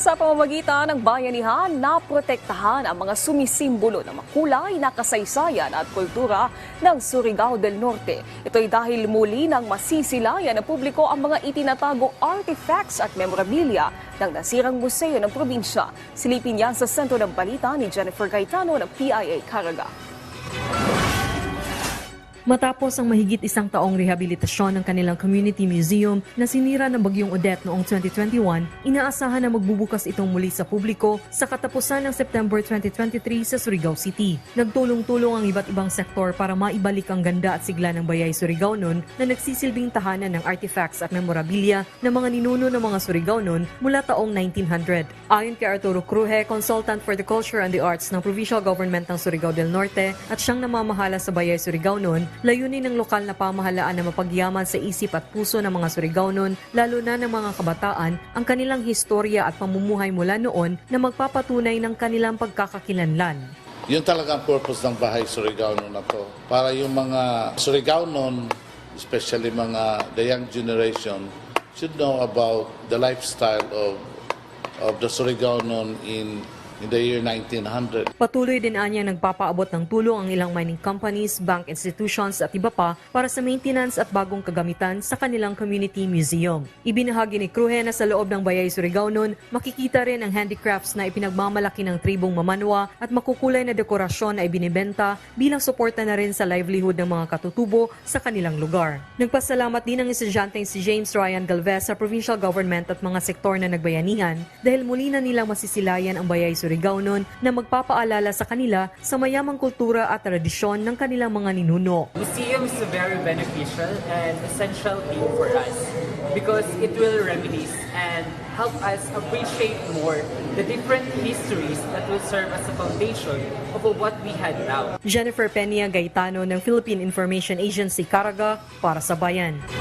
Sa pamamagitan ng bayanihan, naprotektahan ang mga sumisimbolo ng makulay na kasaysayan at kultura ng Surigao del Norte. Ito ay dahil muli nang masisilayan ng publiko ang mga itinatagong artifacts at memorabilia ng nasirang museo ng probinsya. Silipin yan sa sentro ng balita ni Jennifer Gaetano ng PIA Caraga. Matapos ang mahigit isang taong rehabilitasyon ng kanilang community museum na sinira ng bagyong Odette noong 2021, inaasahan na magbubukas itong muli sa publiko sa katapusan ng September 2023 sa Surigao City. Nagtulong-tulong ang iba't ibang sektor para maibalik ang ganda at sigla ng Bayay Surigao noon na nagsisilbing tahanan ng artifacts at memorabilia ng mga ninuno ng mga Surigao noon mula taong 1900. Ayon kay Arturo Cruje, consultant for the culture and the arts ng Provincial Government ng Surigao del Norte at siyang namamahala sa Bayay Surigao noon, layunin ng lokal na pamahalaan na mapagyaman sa isip at puso ng mga Surigao noon, lalo na ng mga kabataan, ang kanilang historya at pamumuhay mula noon na magpapatunay ng kanilang pagkakakilanlan. Yun talaga ang purpose ng Bahay Surigao noon na to. Para yung mga Surigao noon, especially mga the young generation, should know about the lifestyle of of the Surigao noon in in the year 1900. Patuloy din anya nagpapaabot ng tulong ang ilang mining companies, bank institutions at iba pa para sa maintenance at bagong kagamitan sa kanilang community museum. Ibinahagi ni Cruje na sa loob ng Bayay Surigao noon, makikita rin ang handicrafts na ipinagmamalaki ng tribong mamanwa at makukulay na dekorasyon na ibinibenta bilang suporta na rin sa livelihood ng mga katutubo sa kanilang lugar. Nagpasalamat din ang estudyanteng si James Ryan Galvez sa provincial government at mga sektor na nagbayanihan dahil muli na nilang masisilayan ang Bayay Surigao noon na magpapaalala sa kanila sa mayamang kultura at tradisyon ng kanilang mga ninuno. Museum is a very beneficial and essential thing for us because it will reminisce and help us appreciate more the different histories that will serve as a foundation of what we had now. Jennifer Peña Gaetano ng Philippine Information Agency Caraga para sa Bayan.